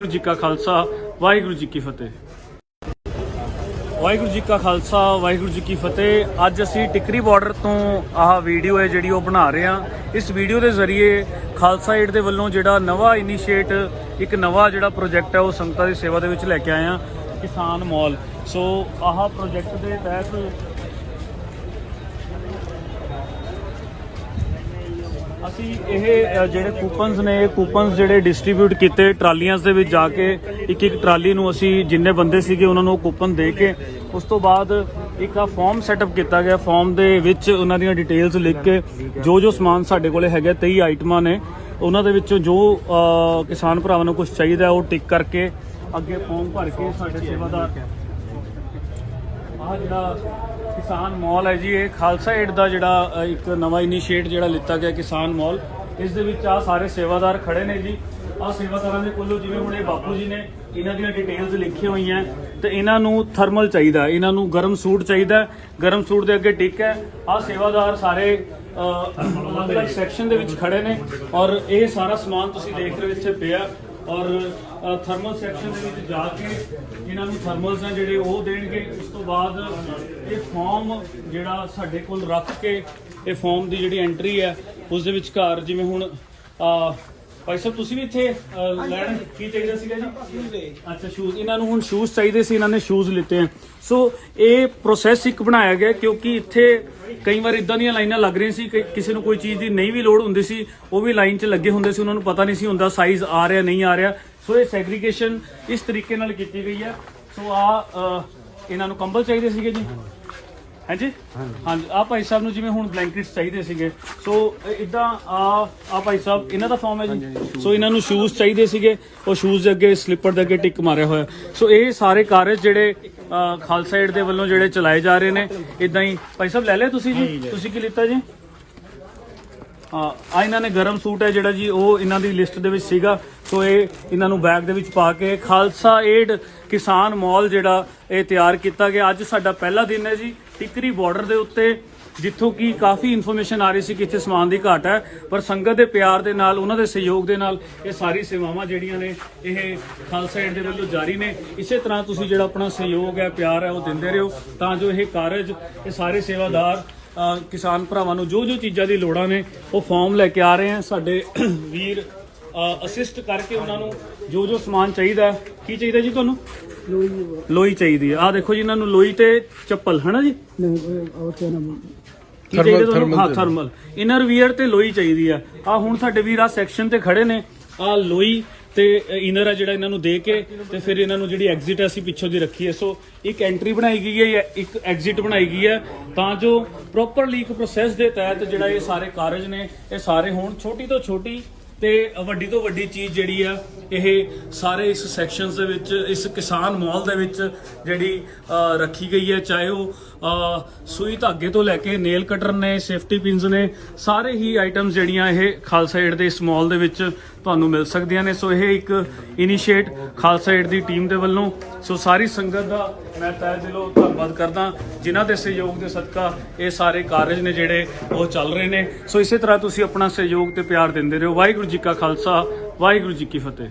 ਵਾਹਿਗੁਰੂ ਜੀ ਕਾ ਖਾਲਸਾ, ਵਾਹਿਗੁਰੂ ਜੀ ਕੀ ਫਤਿਹ। ਵਾਹਿਗੁਰੂ ਜੀ ਕਾ ਖਾਲਸਾ, ਵਾਹਿਗੁਰੂ ਜੀ ਕੀ ਫਤਿਹ। ਅੱਜ ਅਸੀਂ ਟਿਕਰੀ ਬਾਰਡਰ ਤੋਂ ਆਹ ਵੀਡੀਓ ਹੈ ਜਿਹੜੀ ਉਹ ਬਣਾ ਰਹੇ ਹਾਂ। ਇਸ ਵੀਡੀਓ ਦੇ ਜ਼ਰੀਏ ਖਾਲਸਾ ਏਡ ਦੇ ਵੱਲੋਂ ਜਿਹੜਾ ਨਵਾਂ ਇਨੀਸ਼ੀਏਟ, ਇੱਕ ਨਵਾਂ ਜਿਹੜਾ ਪ੍ਰੋਜੈਕਟ ਹੈ, ਉਹ ਸੰਗਤਾਂ ਦੀ ਸੇਵਾ ਦੇ ਵਿੱਚ ਲੈ ਕੇ ਆਏ ਹਾਂ, ਕਿਸਾਨ ਮਾਲ। ਸੋ ਆਹ ਪ੍ਰੋਜੈਕਟ ਦੇ ਤਹਿਤ ਅਸੀਂ ਇਹ ਅ, ਜਿਹੜੇ ਕੂਪਨਸ ਨੇ ਇਹ ਕੂਪਨਸ ਜਿਹੜੇ ਡਿਸਟ੍ਰੀਬਿਊਟ ਕੀਤੇ ਟਰਾਲੀਆਂ ਦੇ ਵਿੱਚ ਜਾ ਕੇ ਇੱਕ ਇੱਕ ਟਰਾਲੀ ਨੂੰ ਅਸੀਂ ਜਿੰਨੇ ਬੰਦੇ ਸੀਗੇ ਉਹਨਾਂ ਨੂੰ ਕੂਪਨ ਦੇ ਕੇ ਉਸ ਤੋਂ ਬਾਅਦ ਇੱਕ ਆ ਫਾਰਮ ਸੈਟਅਪ ਕੀਤਾ ਗਿਆ। ਫਾਰਮ ਦੇ ਵਿੱਚ ਉਹਨਾਂ ਦੀਆਂ ਡਿਟੇਲਸ ਲਿਖ ਕੇ ਜੋ ਜੋ ਸਮਾਨ ਸਾਡੇ ਕੋਲੇ ਹੈਗਾ 23 ਆਈਟਮਾਂ ਨੇ ਉਹਨਾਂ ਦੇ ਵਿੱਚੋਂ ਜੋ ਅ, ਕਿਸਾਨ ਭਰਾਵਾਂ ਨੂੰ ਕੁਝ ਚਾਹੀਦਾ ਉਹ ਟਿਕ ਕਰਕੇ ਅੱਗੇ ਫਾਰਮ ਭਰ ਕੇ ਸਾਡੇ ਸੇਵਾਦਾਰ ਆਹ ਜਿਹੜਾ ਕਿਸਾਨ ਮਾਲ ਹੈ ਜੀ ਇਹ ਖਾਲਸਾ ਏਡ ਦਾ ਜਿਹੜਾ ਇੱਕ ਨਵਾਂ ਇਨੀਸ਼ੀਏਟ ਜਿਹੜਾ ਲਿੱਤਾ ਗਿਆ ਕਿਸਾਨ ਮਾਲ। ਇਸ ਦੇ ਵਿੱਚ ਆ ਸਾਰੇ ਸੇਵਾਦਾਰ ਖੜੇ ਨੇ ਜੀ। ਆ ਸੇਵਾਦਾਰਾਂ ਦੇ ਕੋਲੋਂ ਜਿਵੇਂ ਹੁਣ ਇਹ ਬਾਪੂ ਜੀ ਨੇ ਇਹਨਾਂ ਦੀਆਂ ਡਿਟੇਲਸ ਲਿਖੀਆਂ ਹੋਈਆਂ। ਤੇ ਇਹਨਾਂ ਨੂੰ ਥਰਮਲ ਚਾਹੀਦਾ ਇਹਨਾਂ ਨੂੰ ਗਰਮ ਸੂਟ ਚਾਹੀਦਾ ਗਰਮ ਸੂਟ ਦੇ ਅੱਗੇ ਟਿਕ ਹੈ। ਆ ਸੇਵਾਦਾਰ ਸਾਰੇ ਅ, ਅਲੱਗ-ਅਲੱਗ ਸੈਕਸ਼ਨ ਦੇ ਵਿੱਚ ਖੜੇ ਨੇ। ਔਰ ਇਹ ਸਾਰਾ ਸਮਾਨ ਤੁਸੀਂ ਦੇਖ ਰਹੇ ਹੋ ਇੱਥੇ ਪਿਆ। ਔਰ ਥਰਮਲ ਸੈਕਸ਼ਨ ਦੇ ਵਿੱਚ ਜਾ ਕੇ ਇਹਨਾਂ ਨੂੰ ਥਰਮਲਸ ਆ ਜਿਹੜੇ ਉਹ ਦੇਣਗੇ। ਉਸ ਤੋਂ ਬਾਅਦ ਇਹ ਫਾਰਮ ਜਿਹੜਾ ਸਾਡੇ ਕੋਲ ਰੱਖ ਕੇ ਇਹ ਫਾਰਮ ਦੀ ਜਿਹੜੀ ਐਂਟਰੀ ਹੈ ਉਸ ਦੇ ਵਿਚਕਾਰ ਜਿਵੇਂ ਹੁਣ ਅ, ਭਾਈ ਸਾਹਿਬ ਤੁਸੀਂ ਵੀ ਇੱਥੇ ਅ, ਲੈਣ ਕੀ ਚਾਹੀਦਾ ਸੀਗਾ ਜੀ? ਅੱਛਾ ਸ਼ੂਜ਼ ਇਹਨਾਂ ਨੂੰ ਹੁਣ ਸ਼ੂਜ਼ ਚਾਹੀਦੇ ਸੀ ਇਹਨਾਂ ਨੇ ਸ਼ੂਜ਼ ਲਿੱਤੇ ਆ। ਸੋ ਇਹ ਪ੍ਰੋਸੈਸ ਇੱਕ ਬਣਾਇਆ ਗਿਆ ਕਿਉਂਕਿ ਇੱਥੇ ਕਈ ਵਾਰ ਇਦਾਂ ਦੀਆਂ ਲਾਈਨਾਂ ਲੱਗ ਰਹੀਆਂ ਸੀ ਕਿ ਕਿਸੇ ਨੂੰ ਕੋਈ ਚੀਜ਼ ਦੀ ਨਹੀਂ ਵੀ ਲੋੜ ਹੁੰਦੀ ਸੀ ਉਹ ਵੀ ਲਾਈਨ 'ਚ ਲੱਗੇ ਹੁੰਦੇ ਸੀ ਉਹਨਾਂ ਨੂੰ ਪਤਾ ਨਹੀਂ ਸੀ ਹੁੰਦਾ ਸਾਈਜ਼ ਆ ਰਿਹਾ ਨਹੀਂ ਆ ਰਿਹਾ। ਸੋ ਇਹ ਸੈਗਰੀਗੇਸ਼ਨ ਇਸ ਤਰੀਕੇ ਨਾਲ ਕੀਤੀ ਗਈ ਹੈ। ਸੋ ਆ ਇਹਨਾਂ ਨੂੰ ਕੰਬਲ ਚਾਹੀਦੇ ਸੀਗੇ ਜੀ? ਹਾਂਜੀ? ਹਾਂਜੀ। ਆ ਭਾਈ ਸਾਹਿਬ ਨੂੰ ਜਿਵੇਂ ਹੁਣ ਬਲੈਂਕਟਸ ਚਾਹੀਦੇ ਸੀਗੇ। ਸੋ ਇਦਾਂ ਆ ਆ ਭਾਈ ਸਾਹਿਬ ਇਹਨਾਂ ਦਾ ਫਾਰਮ ਹੈ ਜੀ। ਸੋ ਇਹਨਾਂ ਨੂੰ ਸ਼ੂਜ਼ ਚਾਹੀਦੇ ਸੀਗੇ। ਉਹ ਸ਼ੂਜ਼ ਦੇ ਅੱਗੇ ਸਲੀਪਰ ਦੇ ਅੱਗੇ ਟਿਕ ਮਾਰਿਆ ਹੋਇਆ। ਸੋ ਇਹ ਸਾਰੇ ਕਾਰਜ ਜਿਹੜੇ ਖਾਲਸਾ ਏਡ ਦੇ ਵੱਲੋਂ ਜਿਹੜੇ ਚਲਾਏ ਜਾ ਰਹੇ ਨੇ ਇਦਾਂ ਹੀ। ਭਾਈ ਸਾਹਿਬ ਲੈ ਲਿਆ ਤੁਸੀਂ ਜੀ? ਤੁਸੀਂ ਕੀ ਲਿੱਤਾ ਜੀ? ਆ ਇਹਨਾਂ ਨੇ ਗਰਮ ਸੂਟ ਹੈ ਜਿਹੜਾ ਜੀ ਉਹ ਇਹਨਾਂ ਦੀ ਲਿਸਟ ਦੇ ਵਿੱਚ ਸੀਗਾ। ਸੋ ਇਹ ਇਹਨਾਂ ਨੂੰ ਬੈਗ ਦੇ ਵਿੱਚ ਪਾ ਕੇ ਖਾਲਸਾ ਏਡ ਕਿਸਾਨ ਮਾਲ ਜਿਹੜਾ ਇਹ ਤਿਆਰ ਕੀਤਾ ਗਿਆ। ਅੱਜ ਸਾਡਾ ਪਹਿਲਾ ਦਿਨ ਹੈ ਜੀ। ਟਿਕਰੀ ਬਾਰਡਰ ਦੇ ਉੱਤੇ, ਜਿੱਥੋਂ ਕੀ ਕਾਫੀ ਇਨਫੋਰਮੇਸ਼ਨ ਆ ਰਹੀ ਸੀ ਕਿ ਇੱਥੇ ਸਮਾਨ ਦੀ ਘਾਟ ਹੈ। ਪਰ ਸੰਗਤ ਦੇ ਪਿਆਰ ਦੇ ਨਾਲ, ਉਹਨਾਂ ਦੇ ਸਹਿਯੋਗ ਦੇ ਨਾਲ ਇਹ ਸਾਰੀ ਸੇਵਾਵਾਂ ਜਿਹੜੀਆਂ ਨੇ, ਇਹ ਖਾਲਸਾ ਏਡ ਦੇ ਵੱਲੋਂ ਜਾਰੀ ਨੇ। ਇਸੇ ਤਰ੍ਹਾਂ ਤੁਸੀਂ ਜਿਹੜਾ ਆਪਣਾ ਸਹਿਯੋਗ ਹੈ, ਪਿਆਰ ਹੈ, ਉਹ ਦਿੰਦੇ ਰਹੋ। ਤਾਂ ਜੋ ਇਹ ਕਾਰਜ, ਇਹ ਸਾਰੇ ਸੇਵਾਦਾਰ ਕਿਸਾਨ ਭਰਾਵਾਂ ਨੂੰ ਜੋ ਜੋ ਚੀਜ਼ਾਂ ਦੀ ਲੋੜਾਂ ਨੇ, ਉਹ ਫਾਰਮ ਲੈ ਕੇ ਆ ਰਹੇ ਆ ਸਾਡੇ ਵੀਰ ਅਸਿਸਟ ਕਰਕੇ ਉਹਨਾਂ ਨੂੰ ਜੋ ਜੋ ਸਮਾਨ ਚਾਹੀਦਾ। ਕੀ ਚਾਹੀਦਾ ਜੀ ਤੁਹਾਨੂੰ? ਲੋਈ ਚਾਹੀਦੀ ਹੈ। ਆ ਦੇਖੋ ਜੀ ਇਹਨਾਂ ਨੂੰ ਲੋਈ ਤੇ ਚੱਪਲ ਹਨਾ ਜੀ? ਕੀ ਚਾਹੀਦਾ ਤੁਹਾਨੂੰ? ਹਾਂ ਥਰਮਲ ਇਨਰ ਵੀਅਰ ਤੇ ਲੋਈ ਚਾਹੀਦੀ ਆ ਆ ਹੁਣ ਸਾਡੇ ਵੀਰ ਆ ਸੈਕਸ਼ਨ ਤੇ ਖੜੇ ਨੇ। ਆ ਲੋਈ ਤੇ ਇਨਰ ਆ ਜਿਹੜਾ ਇਹਨਾਂ ਨੂੰ ਦੇ ਕੇ ਤੇ ਫਿਰ ਇਹਨਾਂ ਨੂੰ ਜਿਹੜੀ ਐਗਜ਼ਿਟ ਅਸੀਂ ਪਿੱਛੋਂ ਦੀ ਰੱਖੀ ਹੈ। ਸੋ ਇੱਕ ਐਂਟਰੀ ਬਣਾਈ ਗਈ ਹੈ ਇੱਕ ਐਗਜ਼ਿਟ ਬਣਾਈ ਗਈ ਹੈ। ਤਾਂ ਜੋ ਪ੍ਰੋਪਰਲੀ ਇੱਕ ਪ੍ਰੋਸੈਸ ਦੇ ਤਹਿਤ ਜਿਹੜਾ ਇਹ ਸਾਰੇ ਕਾਰਜ ਨੇ ਇਹ ਸਾਰੇ ਹੋਣ। ਛੋਟੀ ਤੋਂ ਛੋਟੀ ਤੇ ਵੱਡੀ ਤੋਂ ਵੱਡੀ ਚੀਜ਼ ਜਿਹੜੀ ਆ, ਇਹ ਸਾਰੇ ਇਸ ਸੈਕਸ਼ਨਸ ਦੇ ਵਿੱਚ, ਇਸ ਕਿਸਾਨ ਮਾਲ ਦੇ ਵਿੱਚ ਜਿਹੜੀ ਰੱਖੀ ਗਈ ਹੈ ਚਾਹੇ ਉਹ ਸੂਈ ਧਾਗੇ ਤੋਂ ਲੈ ਕੇ ਨੇਲ ਕਟਰ ਨੇ ਸੇਫਟੀ ਪਿੰਸ ਨੇ, ਸਾਰੇ ਹੀ ਆਈਟਮਸ ਜਿਹੜੀਆਂ ਇਹ ਖਾਲਸਾ ਏਡ ਦੇ ਇਸ ਮਾਲ ਦੇ ਵਿੱਚ ਤੁਹਾਨੂੰ ਮਿਲ ਸਕਦੀਆਂ ਨੇ। ਸੋ ਇਹ ਇੱਕ ਇਨੀਸ਼ੀਏਟ ਖਾਲਸਾ ਏਡ ਦੀ ਟੀਮ ਦੇ ਵੱਲੋਂ। ਸੋ ਸਾਰੀ ਸੰਗਤ ਦਾ ਮੈਂ ਤਹਿ ਦਿਲੋਂ ਧੰਨਵਾਦ ਕਰਦਾ। ਜਿਨ੍ਹਾਂ ਦੇ ਸਹਿਯੋਗ ਦੇ ਸਦਕਾ ਇਹ ਸਾਰੇ ਕਾਰਜ ਨੇ ਜਿਹੜੇ ਉਹ ਚੱਲ ਰਹੇ ਨੇ। ਸੋ ਇਸੇ ਤਰ੍ਹਾਂ ਤੁਸੀਂ ਆਪਣਾ ਸਹਿਯੋਗ ਤੇ ਪਿਆਰ ਦਿੰਦੇ ਰਹੋ। ਵਾਹਿਗੁਰੂ ਜੀ ਕਾ ਖਾਲਸਾ, ਵਾਹਿਗੁਰੂ ਜੀ ਕੀ ਫਤਿਹ।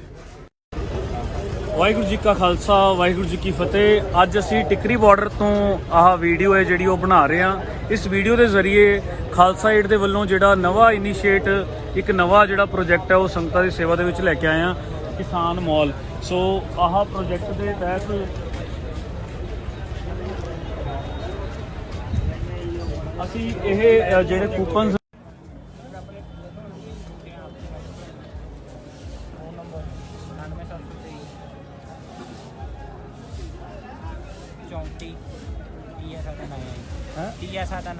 ਵਾਹਿਗੁਰੂ ਜੀ ਕਾ ਖਾਲਸਾ, ਵਾਹਿਗੁਰੂ ਜੀ ਕੀ ਫਤਿਹ। ਅੱਜ ਅਸੀਂ ਟਿਕਰੀ ਬਾਰਡਰ ਤੋਂ ਆਹ ਵੀਡੀਓ ਹੈ ਜਿਹੜੀ ਉਹ ਬਣਾ ਰਹੇ ਹਾਂ। ਇਸ ਵੀਡੀਓ ਦੇ ਜ਼ਰੀਏ ਖਾਲਸਾ ਏਡ ਦੇ ਵੱਲੋਂ ਜਿਹੜਾ ਨਵਾਂ ਇਨੀਸ਼ੀਏਟ ਇੱਕ ਨਵਾਂ ਜਿਹੜਾ ਪ੍ਰੋਜੈਕਟ ਹੈ ਉਹ ਸੰਗਤਾਂ ਦੀ ਸੇਵਾ ਦੇ ਵਿੱਚ ਲੈ ਕੇ ਆਏ ਹਾਂ, ਕਿਸਾਨ ਮਾਲ। ਸੋ ਆਹ ਪ੍ਰੋਜੈਕਟ ਦੇ ਤਹਿਤ ਅਸੀਂ ਇਹ ਜਿਹੜੇ ਕੂਪਨਸ ਆਇਆ ਤੀਆ ਸਾਡਾ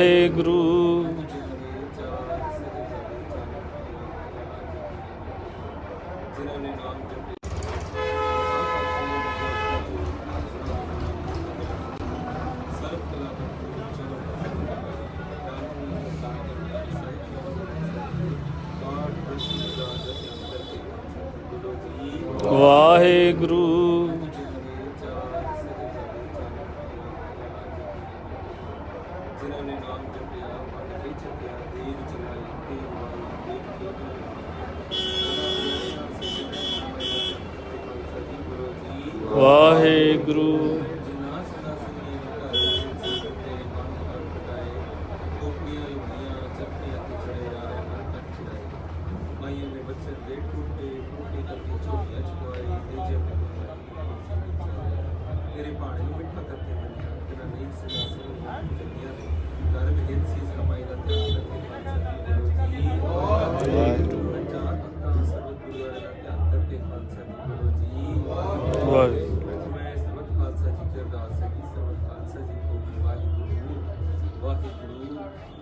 ਵਾਹਿਗੁਰੂ। ਵਾਹਿਗੁਰੂ।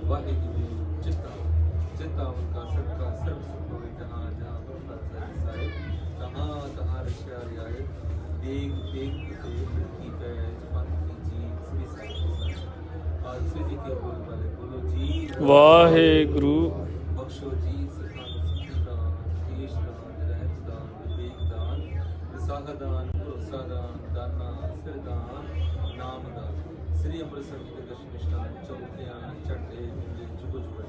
ਬਾਣੇ ਨੂੰ ਮਿੱਠਾ ਕੇ ਬੋਲ ਵਾਲੇ? ਬੋਲੋ ਜੀ ਵਾਹਿਗੁਰੂ। ਬਖਸ਼ੋ ਜੀ ਸਿਖਾਂ ਸਿੱਖਾਂ ਦੇਸ਼ ਦਾਨ ਰਹਿਤ ਦਾਨ ਵਿਵੇਕ ਦਾਨ ਵਿਸਾਖ ਦਾਨ ਭਰੋਸਾ ਦਾਨ ਦਾਨਾ ਸਿਰਦਾਨ ਨਾਮ ਦਾਨ। ਸ੍ਰੀ ਅੰਮ੍ਰਿਤਸਰ ਜੀ ਦੇ ਦਰਸ਼ਨ ਨਿਸ਼ਠਾਨ ਚੌਥਿਆਂ ਹੁੰਦੇ ਜੁਗੋ ਜੁਗੋ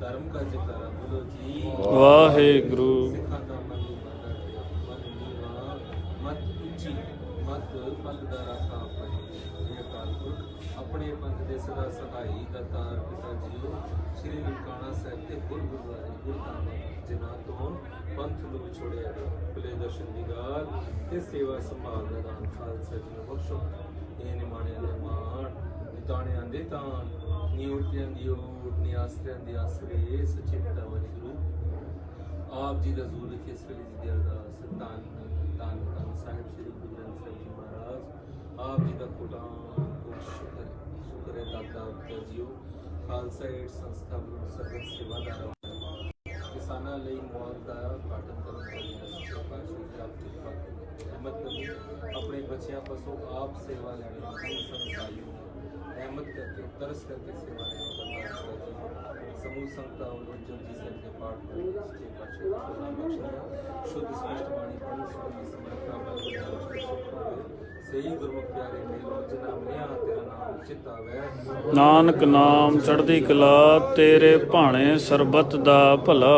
ਧਰਮ ਕਾ ਜਕਾਰਾ ਬੋਲੋ ਜੀ। ਵਾਹਿਗੁਰੂ। ਦੇ ਸਦਾ ਸਹਾਈ ਦਾਤਾਰ ਪਿਤਾ ਜੀਓ ਸ੍ਰੀ ਨਨਕਾਣਾ ਸਾਹਿਬ ਤੇ ਗੁਰ ਗੁਰਦੁਆਰੇ ਗੁਰਦਾਮ ਜਿਨ੍ਹਾਂ ਤੋਂ ਪੰਥ ਨੂੰ ਵਿਛੋੜਿਆ ਗਿਆ। ਭਲੇ ਦਰਸ਼ਨ ਦੀਦਾਰ ਤੇ ਸੇਵਾ ਸੰਭਾਲ ਦਾ ਦਾਨ ਖਾਲਸਾ ਜੀ ਨੂੰ ਬਖਸ਼ੋ। ਇਹ ਨਿਮਾਣਿਆਂ ਦੇ ਮਾਣ, ਨਿਤਾਣਿਆਂ ਦੇ ਤਾਣ ਨਿਉਟਿਆਂ ਦੀ ਓਟ ਨਿਆਸਰਿਆਂ ਦੇ ਆਸਰੇ ਸੱਚੇ ਪਿਤਾ ਵਾਹਿਗੁਰੂ ਆਪ ਜੀ ਦਾ ਜ਼ੂਰ ਲਿਖੇ ਇਸ ਵੇਲੇ ਜੀ ਦੀ ਅਰਦਾਸ ਤਾਨ ਤਾਨ ਤਾਨ ਸਾਹਿਬ ਸ੍ਰੀ ਗੁਰੂ ਗ੍ਰੰਥ ਸਾਹਿਬ ਜੀ ਮਹਾਰਾਜ। ਆਪ ਜੀ ਦਾ ਕੋਟਾਂ, ਕੋਟ ਸ਼ੁਕਰ। ਸ਼ੁਕਰ ਹੈ ਦਾਤਾ ਪਿਤਾ ਜੀਓ ਖਾਲਸਾ ਏਡ ਸੰਸਥਾ ਵੱਲੋਂ ਸਰਬਤ ਸੇਵਾਦਾਰ ਕਿਸਾਨਾਂ ਲਈ ਮੁਆਵਜ਼ਾ ਕਾਟਨ ਕਰਨ ਦਾ ਪ੍ਰਕਾਸ਼ ਜੀ ਆਪ ਦੀ ਰਹਿਮਤ ਕਰੀ ਆਪਣੇ ਬੱਚਿਆਂ ਪਾਸੋਂ ਆਪ ਸੇਵਾ ਲੈਣੀ ਹਮ ਸੰਸਾਰਿयों ਰਹਿਮਤ ਕਰਕੇ, ਤਰਸ ਕਰਕੇ ਸੇਵਾ ਲੈਣੀ ਦਾ ਸਮੂਹ ਸੰਗਤਾਂ ਵੱਲੋਂ ਜਪਜੀ ਸਾਹਿਬ ਦੇ ਪਾਠ ਨੂੰ ਸੱਚੇ ਪਾਤਸ਼ਾਹ ਦਾ ਨਾਮ ਬਖਸ਼ਿਆ ਸ਼ੁੱਧ ਸ੍ਰੇਸ਼ਟ ਬਾਣੀ ਪੜ੍ਹਨ, ਸੁਣਨ ਦੀ ਸਮਰੱਥਾ ਬਲ ਦੇ ਸਹੀ ਗੁਰਮੁਖ ਪਿਆਰੇ ਮੇਲੋ ਜਿਨ੍ਹਾਂ ਮਿਲਿਆ ਤੇਰਾ ਨਾਮ ਚਿਤ ਆਵੈ ਨਾਨਕ ਨਾਮ ਚੜ੍ਹਦੀ ਕਲਾ ਤੇਰੇ ਭਾਣੇ ਸਰਬਤ ਦਾ ਭਲਾ।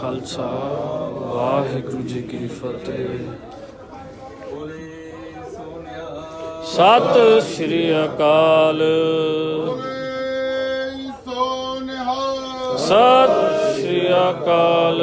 ਖਾਲਸਾ ਵਾਹਿਗੁਰੂ ਜੀ ਕੀ ਫਤਿਹ। ਬੋਲੇ ਸੋਨਿਆ। ਸਤਿ ਸ੍ਰੀ ਅਕਾਲ। ਸਤਿ ਸ੍ਰੀ ਅਕਾਲ।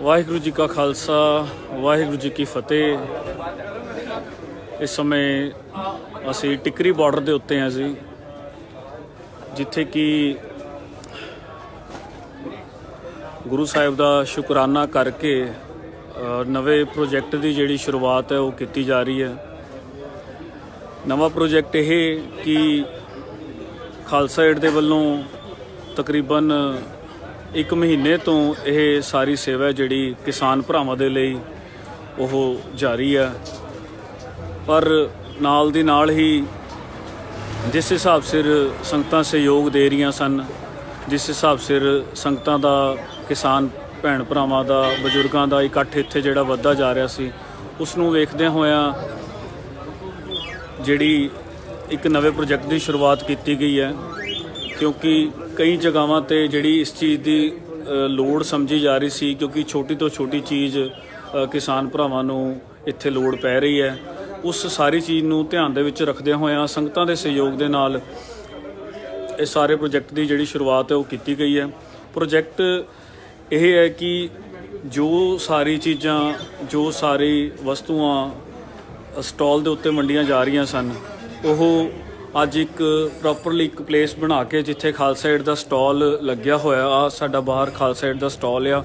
ਵਾਹਿਗੁਰੂ ਜੀ ਕਾ ਖਾਲਸਾ, ਵਾਹਿਗੁਰੂ ਜੀ ਕੀ ਫਤਿਹ। ਇਸ ਸਮੇਂ ਅਸੀਂ ਟਿਕਰੀ ਬਾਰਡਰ ਦੇ ਉੱਤੇ ਹਾਂ ਜੀ, ਜਿੱਥੇ ਕਿ ਗੁਰੂ ਸਾਹਿਬ ਦਾ ਸ਼ੁਕਰਾਨਾ ਕਰਕੇ ਨਵੇਂ ਪ੍ਰੋਜੈਕਟ ਦੀ ਜਿਹੜੀ ਸ਼ੁਰੂਆਤ ਹੈ ਉਹ ਕੀਤੀ ਜਾ ਰਹੀ ਹੈ। ਨਵਾਂ ਪ੍ਰੋਜੈਕਟ ਇਹ ਕਿ ਖਾਲਸਾ ਏਡ ਦੇ ਵੱਲੋਂ ਤਕਰੀਬਨ ਇੱਕ ਮਹੀਨੇ ਤੋਂ ਇਹ ਸਾਰੀ ਸੇਵਾ ਜਿਹੜੀ ਕਿਸਾਨ ਭਰਾਵਾਂ ਦੇ ਲਈ ਉਹ ਜਾਰੀ ਹੈ ਪਰ ਨਾਲ ਦੀ ਨਾਲ ਹੀ ਜਿਸ ਹਿਸਾਬ ਸਿਰ ਸੰਗਤਾਂ ਸਹਿਯੋਗ ਦੇ ਰਹੀਆਂ ਸਨ, ਜਿਸ ਹਿਸਾਬ ਸਿਰ ਸੰਗਤਾਂ ਦਾ, ਕਿਸਾਨ ਭੈਣ ਭਰਾਵਾਂ ਦਾ, ਬਜ਼ੁਰਗਾਂ ਦਾ ਇਕੱਠ ਇੱਥੇ ਜਿਹੜਾ ਵੱਧਦਾ ਜਾ ਰਿਹਾ ਸੀ ਉਸ ਨੂੰ ਵੇਖਦਿਆਂ ਹੋਇਆਂ ਜਿਹੜੀ ਇੱਕ ਨਵੇਂ ਪ੍ਰੋਜੈਕਟ ਦੀ ਸ਼ੁਰੂਆਤ ਕੀਤੀ ਗਈ ਹੈ, ਕਿਉਂਕਿ ਕਈ ਜਗ੍ਹਾਵਾਂ ਤੇ ਜਿਹੜੀ ਇਸ ਚੀਜ਼ ਦੀ ਲੋੜ ਸਮਝੀ ਜਾ ਰਹੀ ਸੀ ਕਿਉਂਕਿ ਛੋਟੀ ਤੋਂ ਛੋਟੀ ਚੀਜ਼ ਕਿਸਾਨ ਭਰਾਵਾਂ ਨੂੰ ਇੱਥੇ ਲੋੜ ਪੈ ਰਹੀ ਹੈ। ਉਸ ਸਾਰੀ ਚੀਜ਼ ਨੂੰ ਧਿਆਨ ਦੇ ਵਿੱਚ ਰੱਖਦਿਆਂ ਹੋਇਆਂ ਸੰਗਤਾਂ ਦੇ ਸਹਿਯੋਗ ਦੇ ਨਾਲ ਇਹ ਸਾਰੇ ਪ੍ਰੋਜੈਕਟ ਦੀ ਜਿਹੜੀ ਸ਼ੁਰੂਆਤ ਹੈ ਉਹ ਕੀਤੀ ਗਈ ਹੈ। ਪ੍ਰੋਜੈਕਟ ਇਹ ਹੈ ਕਿ ਜੋ ਸਾਰੀ ਚੀਜ਼ਾਂ, ਜੋ ਸਾਰੀ ਵਸਤੂਆਂ ਸਟਾਲ ਦੇ ਉੱਤੇ ਵੰਡੀਆਂ ਜਾ ਰਹੀਆਂ ਸਨ, ਉਹ ਅੱਜ ਇੱਕ ਪ੍ਰੋਪਰਲੀ ਇੱਕ ਪਲੇਸ ਬਣਾ ਕੇ ਜਿੱਥੇ ਖਾਲਸਾ ਏਡ ਦਾ ਸਟਾਲ ਲੱਗਿਆ ਹੋਇਆ ਆ, ਸਾਡਾ ਬਾਹਰ ਖਾਲਸਾ ਏਡ ਦਾ ਸਟਾਲ ਆ।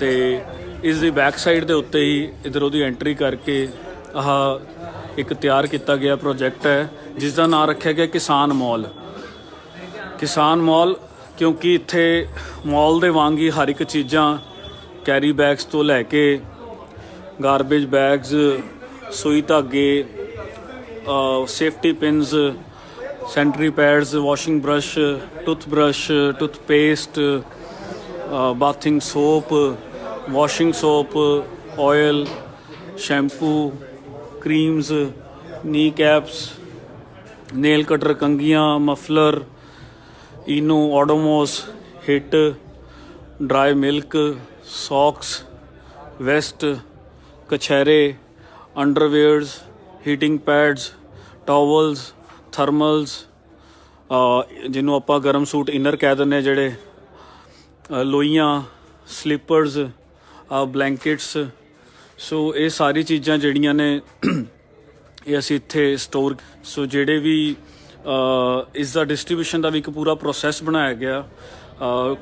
ਤੇ ਇਸ ਦੀ ਬੈਕ ਸਾਈਡ ਦੇ ਉੱਤੇ ਹੀ ਇਧਰ ਉਹਦੀ ਐਂਟਰੀ ਕਰਕੇ ਆਹ ਇੱਕ ਤਿਆਰ ਕੀਤਾ ਗਿਆ ਪ੍ਰੋਜੈਕਟ ਹੈ, ਜਿਸ ਦਾ ਨਾਮ ਰੱਖਿਆ ਗਿਆ ਕਿਸਾਨ ਮਾਲ ਕਿਸਾਨ ਮਾਲ ਕਿਉਂਕਿ ਇੱਥੇ ਮਾਲ ਦੇ ਵਾਂਗ ਹੀ ਹਰ ਇੱਕ ਚੀਜ਼ਾਂ ਕੈਰੀ ਬੈਗਸ ਤੋਂ ਲੈ ਕੇ ਗਾਰਬੇਜ ਬੈਗਸ ਸੂਈ ਧਾਗੇ safety pins sanitary pads washing brush tooth brush tooth paste bathing soap washing soap oil shampoo creams knee caps nail cutter ਕੰਗੀਆਂ muffler Eno Odomos Hit dry milk socks vest ਕਛਹਿਰੇ underwears heating pads towels thermals ਜਿਹਨੂੰ ਆਪਾਂ ਗਰਮ suit inner ਕਹਿ ਦਿੰਦੇ ਹਾਂ ਜਿਹੜੇ ਅ, ਲੋਈਆਂ slippers blankets ਸੋ ਇਹ ਸਾਰੀ ਚੀਜ਼ਾਂ ਜਿਹੜੀਆਂ ਨੇ ਇਹ ਅਸੀਂ ਇੱਥੇ ਸਟੋਰ ਸੋ ਜਿਹੜੇ ਵੀ ਇਸ ਦਾ ਡਿਸਟ੍ਰੀਬਿਊਸ਼ਨ ਦਾ ਵੀ ਇੱਕ ਪੂਰਾ ਪ੍ਰੋਸੈਸ ਬਣਾਇਆ ਗਿਆ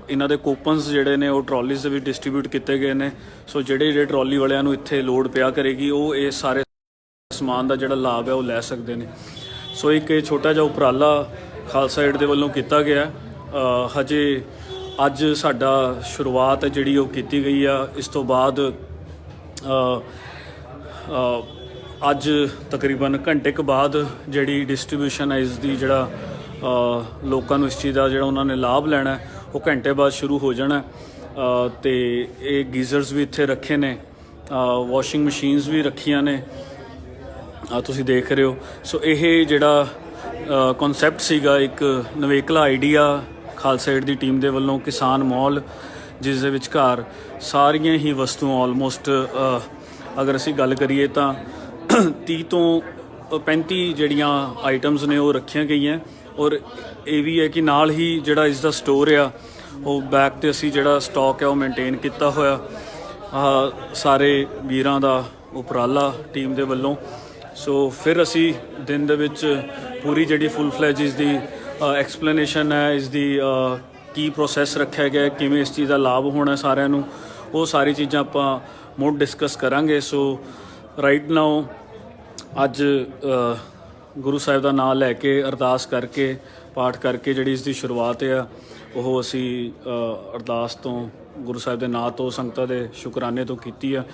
ਇਹਨਾਂ ਦੇ ਕੂਪਨਸ ਜਿਹੜੇ ਨੇ ਉਹ ਟਰਾਲੀਜ਼ ਦੇ ਵਿੱਚ ਡਿਸਟ੍ਰੀਬਿਊਟ ਕੀਤੇ ਗਏ ਨੇ ਸੋ ਜਿਹੜੇ ਜਿਹੜੇ ਟਰਾਲੀ ਵਾਲਿਆਂ ਨੂੰ ਇੱਥੇ ਲੋਡ ਪਿਆ ਕਰੇਗੀ ਉਹ ਇਹ ਸਾਰੇ ਸਮਾਨ ਦਾ ਜਿਹੜਾ ਲਾਭ ਹੈ ਉਹ ਲੈ ਸਕਦੇ ਨੇ। ਸੋ ਇੱਕ ਇਹ ਛੋਟਾ ਜਿਹਾ ਉਪਰਾਲਾ ਖਾਲਸਾ ਏਡ ਦੇ ਵੱਲੋਂ ਕੀਤਾ ਗਿਆ। ਹਜੇ ਅੱਜ ਸਾਡਾ ਸ਼ੁਰੂਆਤ ਹੈ ਜਿਹੜੀ ਉਹ ਕੀਤੀ ਗਈ ਆ। ਇਸ ਤੋਂ ਬਾਅਦ ਅੱਜ ਤਕਰੀਬਨ ਘੰਟੇ ਕੁ ਬਾਅਦ ਜਿਹੜੀ ਡਿਸਟ੍ਰੀਬਿਊਸ਼ਨ ਹੈ, ਇਸ ਦੀ ਜਿਹੜਾ ਲੋਕਾਂ ਨੂੰ ਇਸ ਚੀਜ਼ ਦਾ ਜਿਹੜਾ ਉਹਨਾਂ ਨੇ ਲਾਭ ਲੈਣਾ ਉਹ ਘੰਟੇ ਬਾਅਦ ਸ਼ੁਰੂ ਹੋ ਜਾਣਾ ਹੈ। ਤੇ ਇਹ ਗੀਜ਼ਰਸ ਵੀ ਇੱਥੇ ਰੱਖੇ ਨੇ ਵਾਸ਼ਿੰਗ ਮਸ਼ੀਨਸ ਵੀ ਰੱਖੀਆਂ ਨੇ। ਤੁਸੀਂ ਦੇਖ ਰਹੇ ਹੋ। ਸੋ ਇਹ ਜਿਹੜਾ ਕਨਸੈਪਟ ਸੀਗਾ, ਇੱਕ ਨਵੇਕਲਾ ਆਈਡੀਆ ਖਾਲਸਾ ਏਡ ਦੀ ਟੀਮ ਦੇ ਵੱਲੋਂ ਕਿਸਾਨ ਮਾਲ, ਜਿਸ ਦੇ ਵਿਚਕਾਰ ਸਾਰੀਆਂ ਹੀ ਵਸਤੂਆਂ ਆਲਮੋਸਟ ਅਗਰ ਅਸੀਂ ਗੱਲ ਕਰੀਏ ਤਾਂ 30 ਤੋਂ 35 ਜਿਹੜੀਆਂ ਆਈਟਮਸ ਨੇ ਉਹ ਰੱਖੀਆਂ ਗਈਆਂ। ਔਰ ਇਹ ਵੀ ਹੈ ਕਿ ਨਾਲ ਹੀ ਜਿਹੜਾ ਇਸ ਦਾ ਸਟੋਰ ਆ, ਉਹ ਬੈਕ ਤੇ ਅਸੀਂ ਜਿਹੜਾ ਸਟਾਕ ਹੈ ਉਹ ਮੇਨਟੇਨ ਕੀਤਾ ਹੋਇਆ। ਸਾਰੇ ਵੀਰਾਂ ਦਾ ਉਪਰਾਲਾ ਟੀਮ ਦੇ ਵੱਲੋਂ। ਸੋ ਫਿਰ ਅਸੀਂ ਦਿਨ ਦੇ ਵਿੱਚ ਪੂਰੀ ਜਿਹੜੀ ਫੁੱਲ ਫਲੈਜ ਇਸ ਦੀ ਐਕਸਪਲੇਨੇਸ਼ਨ ਹੈ, ਇਸ ਦੀ ਕੀ ਪ੍ਰੋਸੈਸ ਰੱਖਿਆ ਗਿਆ, ਕਿਵੇਂ ਇਸ ਚੀਜ਼ ਦਾ ਲਾਭ ਹੋਣਾ ਸਾਰਿਆਂ ਨੂੰ, ਉਹ ਸਾਰੀ ਚੀਜ਼ਾਂ ਆਪਾਂ ਮੋਰ ਡਿਸਕਸ ਕਰਾਂਗੇ। ਸੋ ਰਾਈਟ ਨਾਓ ਅੱਜ ਗੁਰੂ ਸਾਹਿਬ ਦਾ ਨਾਮ ਲੈ ਕੇ, ਅਰਦਾਸ ਕਰਕੇ, ਪਾਠ ਕਰਕੇ ਜਿਹੜੀ ਇਸ ਦੀ ਸ਼ੁਰੂਆਤ ਆ, ਉਹ ਅਸੀਂ ਅਰਦਾਸ ਤੋਂ ਗੁਰੂ ਸਾਹਿਬ ਦੇ ਨਾਂ ਤੋਂ, ਸੰਗਤਾਂ ਦੇ ਸ਼ੁਕਰਾਨੇ ਤੋਂ ਕੀਤੀ ਆ।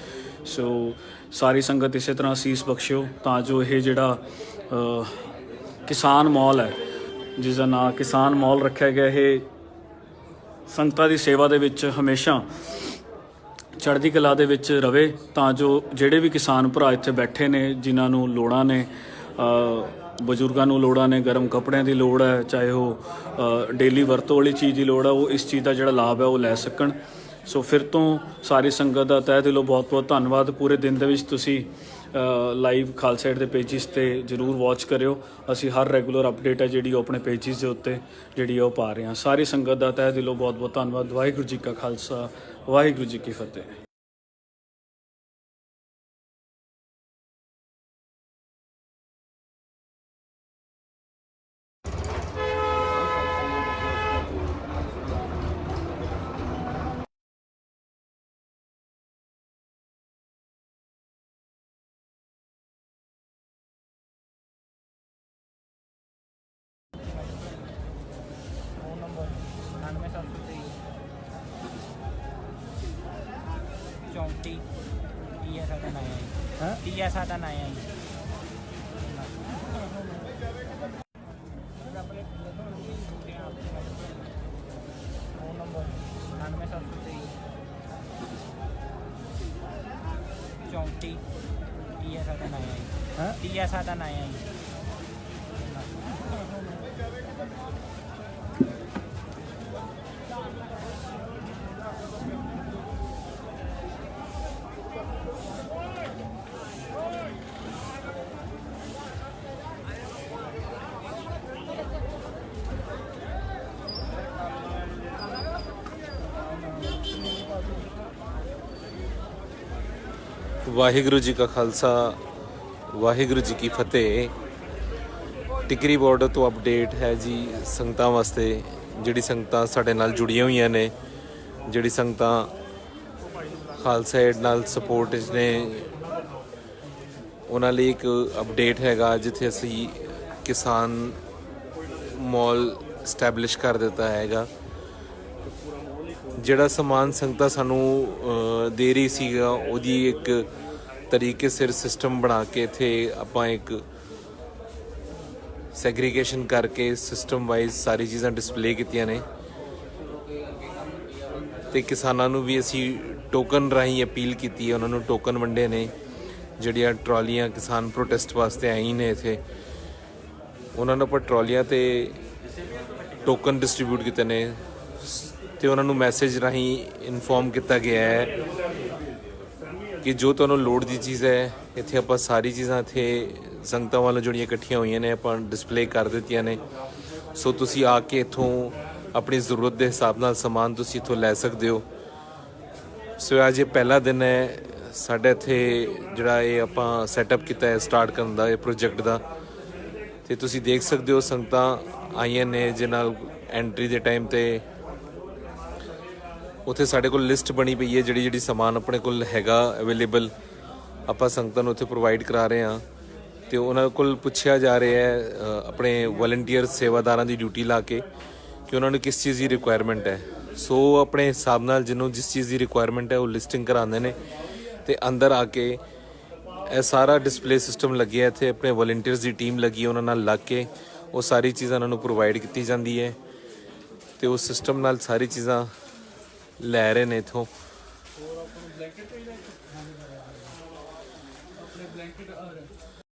ਸੋ ਸਾਰੀ ਸੰਗਤ ਇਸੇ ਤਰ੍ਹਾਂ ਅਸੀਸ ਬਖਸ਼ਿਓ ਤਾਂ ਜੋ ਇਹ ਜਿਹੜਾ ਕਿਸਾਨ ਮਾਲ ਹੈ ਜਿਸ ਦਾ ਨਾਮ ਕਿਸਾਨ ਮਾਲ ਰੱਖਿਆ ਗਿਆ, ਇਹ ਸੰਗਤਾਂ ਦੀ ਸੇਵਾ ਦੇ ਵਿੱਚ ਹਮੇਸ਼ਾ ਚੜ੍ਹਦੀ ਕਲਾ ਦੇ ਵਿੱਚ ਰਵੇ ਤਾਂ ਜੋ ਜਿਹੜੇ ਵੀ ਕਿਸਾਨ ਭਰਾ ਇੱਥੇ ਬੈਠੇ ਨੇ, ਜਿਨ੍ਹਾਂ ਨੂੰ ਲੋੜਾਂ ਨੇ ਬਜ਼ੁਰਗਾਂ ਨੂੰ ਲੋੜਾਂ ਨੇ, ਗਰਮ ਕੱਪੜਿਆਂ ਦੀ ਲੋੜ ਹੈ, ਚਾਹੇ ਉਹ ਡੇਲੀ ਵਰਤੋਂ ਵਾਲੀ ਚੀਜ਼ ਦੀ ਲੋੜ ਹੈ, ਉਹ ਇਸ ਚੀਜ਼ ਦਾ ਜਿਹੜਾ ਲਾਭ ਹੈ ਉਹ ਲੈ ਸਕਣ। ਸੋ ਫਿਰ ਤੋਂ ਸਾਰੀ ਸੰਗਤ ਦਾ ਤਹਿ ਦਿਲੋਂ ਬਹੁਤ-ਬਹੁਤ ਧੰਨਵਾਦ। ਪੂਰੇ ਦਿਨ ਦੇ ਵਿੱਚ ਤੁਸੀਂ ਲਾਈਵ ਖਾਲਸਾ ਏਡ ਦੇ ਪੇਜਿਸ ਤੇ ਜਰੂਰ ਵਾਚ ਕਰਿਓ। ਅਸੀਂ ਹਰ ਰੈਗੂਲਰ ਅਪਡੇਟ ਹੈ ਜਿਹੜੀ ਉਹ ਆਪਣੇ ਪੇਜਿਸ ਦੇ ਉੱਤੇ ਜਿਹੜੀ ਉਹ ਪਾ ਰਹੇ ਹਾਂ। ਸਾਰੀ ਸੰਗਤ ਦਾ ਤਹਿ ਦਿਲੋਂ ਬਹੁਤ-ਬਹੁਤ ਧੰਨਵਾਦ। ਵਾਹਿਗੁਰੂ ਜੀ ਕਾ ਖਾਲਸਾ, ਵਾਹਿਗੁਰੂ ਜੀ ਕੀ ਫਤਿਹ। ਤੀਆ ਸਾਡਾ ਨਾਂ ਹੈ ਫੋਨ ਨੰਬਰ 9773 34 ਤੀਆ ਸਾਡਾ ਨਾਂ ਹੈ? ਹਾਂ ਸਾਡਾ ਨਾਂ ਹੈ ਵਾਹਿਗੁਰੂ ਜੀ ਕਾ ਖਾਲਸਾ, ਵਾਹਿਗੁਰੂ ਜੀ ਕੀ ਫਤਿਹ। ਟਿਕਰੀ ਬਾਰਡਰ ਤੋਂ ਅਪਡੇਟ ਹੈ ਜੀ ਸੰਗਤਾਂ ਵਾਸਤੇ, ਜਿਹੜੀ ਸੰਗਤਾਂ ਸਾਡੇ ਨਾਲ ਜੁੜੀਆਂ ਹੋਈਆਂ ਨੇ, ਜਿਹੜੀ ਸੰਗਤਾਂ ਖਾਲਸਾ ਏਡ ਨਾਲ ਸਪੋਰਟ ਨੇ। ਉਹਨਾਂ ਲਈ ਇੱਕ ਅਪਡੇਟ ਹੈਗਾ, ਜਿੱਥੇ ਅਸੀਂ ਕਿਸਾਨ ਮਾਲ ਸਟੈਬਲਿਸ਼ ਕਰ ਦਿੱਤਾ ਹੈਗਾ। ਜਿਹੜਾ ਸਮਾਨ ਸੰਗਤਾਂ ਸਾਨੂੰ ਦੇ ਰਹੀ ਸੀਗਾ, ਉਹਦੀ ਇੱਕ ਤਰੀਕੇ ਸਿਰ ਸਿਸਟਮ ਬਣਾ ਕੇ ਇੱਥੇ ਆਪਾਂ ਇੱਕ ਸੈਗਰੀਗੇਸ਼ਨ ਕਰਕੇ ਸਿਸਟਮ ਵਾਈਜ਼ ਸਾਰੀ ਚੀਜ਼ਾਂ ਡਿਸਪਲੇ ਕੀਤੀਆਂ ਨੇ। ਤੇ ਕਿਸਾਨਾਂ ਨੂੰ ਵੀ ਅਸੀਂ ਟੋਕਨ ਰਾਹੀਂ ਅਪੀਲ ਕੀਤੀ ਹੈ, ਉਹਨਾਂ ਨੂੰ ਟੋਕਨ ਵੰਡੇ ਨੇ। ਜਿਹੜੀਆਂ ਟਰਾਲੀਆਂ ਕਿਸਾਨ ਪ੍ਰੋਟੈਸਟ ਵਾਸਤੇ ਆਈ ਨੇ ਇੱਥੇ, ਉਹਨਾਂ ਨੂੰ ਆਪਾਂ ਟਰਾਲੀਆਂ ਤੇ ਟੋਕਨ ਡਿਸਟ੍ਰੀਬਿਊਟ ਕੀਤੇ ਨੇ। ਤੇ ਉਹਨਾਂ ਨੂੰ ਮੈਸੇਜ ਰਾਹੀਂ ਇਨਫੋਰਮ ਕੀਤਾ ਗਿਆ ਹੈ ਕਿ ਜੋ ਤੁਹਾਨੂੰ ਲੋੜ ਦੀ ਚੀਜ਼ ਹੈ, ਇੱਥੇ ਆਪਾਂ ਸਾਰੀ ਚੀਜ਼ਾਂ ਇੱਥੇ ਸੰਗਤਾਂ ਵੱਲੋਂ ਜਿਹੜੀਆਂ ਇਕੱਠੀਆਂ ਹੋਈਆਂ ਨੇ, ਆਪਾਂ ਡਿਸਪਲੇ ਕਰ ਦਿੱਤੀਆਂ ਨੇ। ਸੋ ਤੁਸੀਂ ਆ ਕੇ ਇੱਥੋਂ ਆਪਣੀ ਜ਼ਰੂਰਤ ਦੇ ਹਿਸਾਬ ਨਾਲ ਸਮਾਨ ਤੁਸੀਂ ਇੱਥੋਂ ਲੈ ਸਕਦੇ ਹੋ। ਸੋ ਅੱਜ ਇਹ ਪਹਿਲਾ ਦਿਨ ਹੈ, ਸਾਡੇ ਇੱਥੇ ਜਿਹੜਾ ਇਹ ਆਪਾਂ ਸੈਟਅਪ ਕੀਤਾ ਹੈ ਸਟਾਰਟ ਕਰਨ ਦਾ, ਇਹ ਪ੍ਰੋਜੈਕਟ ਦਾ। ਤੇ ਤੁਸੀਂ ਦੇਖ ਸਕਦੇ ਹੋ ਸੰਗਤਾਂ ਆਈਆਂ ਨੇ ਜਿਹਨਾਂ ਐਂਟਰੀ ਦੇ ਟਾਈਮ ਤੇ। ਉੱਥੇ ਸਾਡੇ ਕੋਲ ਲਿਸਟ ਬਣੀ ਪਈ ਹੈ ਜਿਹੜੀ ਜਿਹੜੀ ਸਮਾਨ ਆਪਣੇ ਕੋਲ ਹੈਗਾ ਅਵੇਲੇਬਲ। ਆਪਾਂ ਸੰਗਤਾਂ ਨੂੰ ਉੱਥੇ ਪ੍ਰੋਵਾਈਡ ਕਰਾ ਰਹੇ ਹਾਂ। ਤੇ ਉਹਨਾਂ ਕੋਲ ਪੁੱਛਿਆ ਜਾ ਰਿਹਾ ਹੈ ਆਪਣੇ ਵਲੰਟੀਅਰ ਸੇਵਾਦਾਰਾਂ ਦੀ ਡਿਊਟੀ ਲਾ ਕੇ ਕਿ ਉਹਨਾਂ ਨੂੰ ਕਿਸ ਚੀਜ਼ ਦੀ ਰਿਕੁਆਇਰਮੈਂਟ ਹੈ। ਸੋ ਉਹ ਆਪਣੇ ਹਿਸਾਬ ਨਾਲ ਜਿਹਨੂੰ ਜਿਸ ਚੀਜ਼ ਦੀ ਰਿਕੁਆਇਰਮੈਂਟ ਹੈ, ਉਹ ਲਿਸਟਿੰਗ ਕਰਾਉਂਦੇ ਨੇ। ਤੇ ਅੰਦਰ ਆ ਕੇ ਇਹ ਸਾਰਾ ਡਿਸਪਲੇ ਸਿਸਟਮ ਲੱਗਿਆ ਇੱਥੇ ਆਪਣੇ ਵਲੰਟੀਅਰਸ ਦੀ ਟੀਮ ਲੱਗੀ ਹੈ, ਉਹਨਾਂ ਨਾਲ ਲੱਗ ਕੇ ਉਹ ਸਾਰੀ ਚੀਜ਼ਾਂ ਉਹਨਾਂ ਨੂੰ ਪ੍ਰੋਵਾਈਡ ਕੀਤੀ ਜਾਂਦੀ ਹੈ। ਤੇ ਉਸ ਸਿਸਟਮ ਨਾਲ ਸਾਰੀ ਚੀਜ਼ਾਂ ਲੈ ਰਹੇ ਨੇ ਇਥੋਂ।